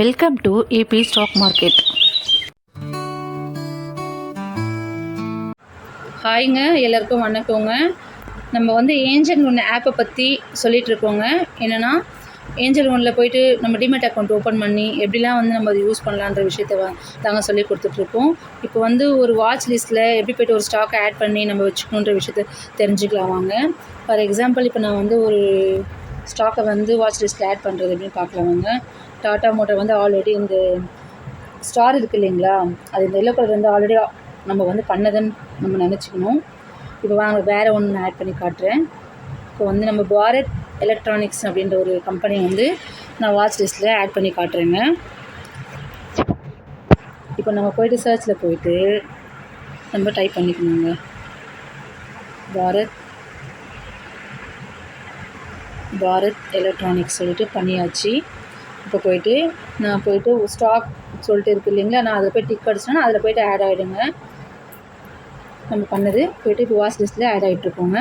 Welcome to AB stock market ஹாய்ங்க எல்லாருக்கும் வணக்கங்க. நம்ம வந்து ஏஞ்சல் ஒன்று ஆப்பை பற்றி சொல்லிகிட்டு இருக்கோங்க என்னென்னா ஏஞ்சல் ஒன்றில் போயிட்டு நம்ம டிமெட் அக்கௌண்ட் ஓப்பன் பண்ணி எப்படிலாம் வந்து நம்ம அதை யூஸ் பண்ணலான்ற விஷயத்த தாங்க சொல்லி கொடுத்துட்ருக்கோம். இப்போ வந்து ஒரு வாட்ச் லிஸ்ட்டில் எப்படி போய்ட்டு ஒரு ஸ்டாக் ஆட் பண்ணி நம்ம வச்சுக்கணுன்ற விஷயத்த தெரிஞ்சுக்கலாம் வாங்க. ஃபார் எக்ஸாம்பிள் இப்போ நான் வந்து ஒரு ஸ்டாக்கை வந்து வாட்ச் லிஸ்ட்டில் ஆட் பண்ணுறது அப்படின்னு பார்க்கலாம் டாட்டா மோட்டர் வந்து ஆல்ரெடி இந்த ஸ்டார் இருக்குது இல்லைங்களா? அது இந்த எல்லோ கலர் வந்து ஆல்ரெடி நம்ம வந்து பண்ணதுன்னு நம்ம நினச்சிக்கணும். இப்போ வாங்க வேறு ஒன்று ஆட் பண்ணி காட்டுறேன். இப்போ வந்து நம்ம பாரத் எலக்ட்ரானிக்ஸ் அப்படின்ற ஒரு கம்பெனி வந்து நான் வாட்ச் லிஸ்ட்டில் ஆட் பண்ணி காட்டுறேங்க. இப்போ நம்ம போயிட்டு சர்ச்சில் போயிட்டு நம்ம டைப் பண்ணிக்கணுங்க. பாரத் பாரத் எலக்ட்ரானிக்ஸ் சொல்லிட்டு பண்ணியாச்சு. இப்போ போயிட்டு நான் போயிட்டு ஸ்டாக் சொல்லிட்டு இருக்கு இல்லைங்களா நான் அதில் போய் டிக் அடிச்சேன்னா அதில் போயிட்டு ஆட் ஆகிடுங்க நம்ம பண்ணது போயிட்டு இப்போ வாஷ் லிஸ்ட்டில் ஆட் ஆகிட்ருக்கோங்க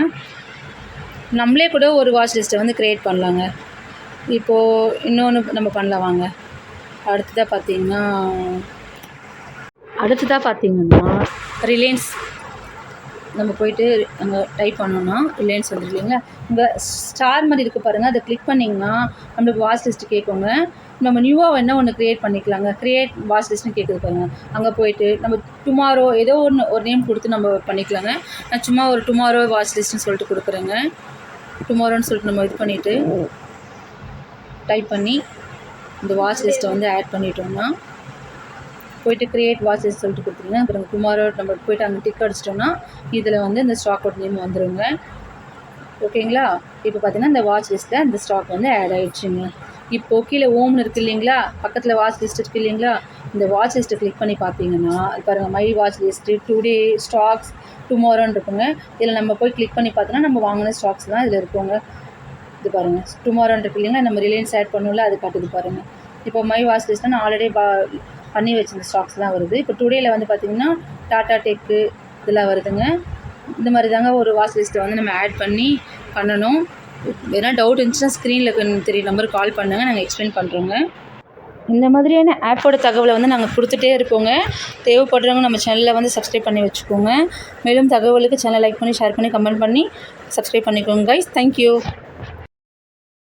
நம்மளே கூட ஒரு வாஷ் லிஸ்ட்டை வந்து க்ரியேட் பண்ணலாங்க. இப்போது இன்னொன்று நம்ம பண்ணலாம் வாங்க. அடுத்ததாக பார்த்தீங்கன்னா அடுத்ததாக பார்த்தீங்கன்னா ரிலையன்ஸ் நம்ம போயிட்டு அங்கே டைப் பண்ணோன்னா ரிலையன்ஸ் வந்துருக்கு இல்லைங்களா? இங்கே ஸ்டார் மாதிரி இருக்குது பாருங்கள் அதை கிளிக் பண்ணிங்கன்னா நம்மளுக்கு வாட்ச் லிஸ்ட்டு கேட்குங்க. நம்ம நியூவாக வேணால் ஒன்று க்ரியேட் பண்ணிக்கலாங்க. க்ரியேட் வாட்ச் லிஸ்ட்னு கேட்குது பாருங்க. அங்கே போயிட்டு நம்ம டுமாரோ ஏதோ ஒன்று ஒரு நேம் கொடுத்து நம்ம பண்ணிக்கலாங்க. நான் சும்மா ஒரு டுமாரோ வாட்ச் லிஸ்ட்னு சொல்லிட்டு கொடுக்குறேங்க. டுமாரோன்னு சொல்லிட்டு நம்ம இது பண்ணிவிட்டு டைப் பண்ணி இந்த வாட்ச் லிஸ்ட்டை வந்து ஆட் பண்ணிட்டோம்னா போயிட்டு கிரியேட் வாட்சஸ் சொல்லிட்டு கொடுத்துருங்க. அப்புறம் குமாரோ நம்ம போயிட்டு அங்கே டிக் அடிச்சிட்டோம்னா இதில் வந்து இந்த ஸ்டாக் அவுட் நேம் வந்துடுங்க ஓகேங்களா? இப்போ பார்த்தீங்கன்னா இந்த வாட்ச் லிஸ்ட்டில் இந்த ஸ்டாக் வந்து ஆட் ஆகிடுச்சுங்க இப்போ கீழே ஓம்னு இருக்குது இல்லைங்களா? பக்கத்தில் வாட்ச் லிஸ்ட் இருக்குது இல்லைங்களா? இந்த வாட்ச் லிஸ்ட்டை கிளிக் பண்ணி பார்த்தீங்கன்னா பாருங்கள் my watch list today stocks டுமாரோன்னு இருக்குங்க. இதில் நம்ம போய் கிளிக் பண்ணி பார்த்தோன்னா நம்ம வாங்கின ஸ்டாக்ஸ் தான் இதில் இருக்குங்க. இது பாருங்கள் டுமாரோன்னு இருக்கு இல்லைங்களா? நம்ம ரிலையன்ஸ் ஆட் பண்ணல அது காட்டுது பாருங்கள் இப்போ மை வாட்ச் லிஸ்ட்னா நான் ஆல்ரெடி பா பண்ணி வச்சிருந்த ஸ்டாக்ஸ் தான் வருது. இப்போ டுடேல வந்து பார்த்திங்கன்னா டாடா டெக்கு இதெல்லாம் வருதுங்க. இந்த மாதிரி தாங்க ஒரு வாட்ச் லிஸ்ட்டை வந்து நம்ம ஆட் பண்ணி பண்ணணும். எதனா டவுட் இருந்துச்சுன்னா ஸ்க்ரீனில் தெரிய நம்பருக்கு கால் பண்ணுங்கள் நாங்கள் எக்ஸ்பிளைன் பண்ணுறோங்க இந்த மாதிரியான ஆப்போட தகவலை வந்து நாங்கள் கொடுத்துட்டே இருப்போங்க தேவைப்படுறவங்க நம்ம சேனலில் வந்து சப்ஸ்கிரைப் பண்ணி வச்சுக்கோங்க. மேலும் தகவலுக்கு சேனல் லைக் பண்ணி ஷேர் பண்ணி கமெண்ட் பண்ணி சப்ஸ்கிரைப் பண்ணிக்கோங்க கைஸ் தேங்க்யூ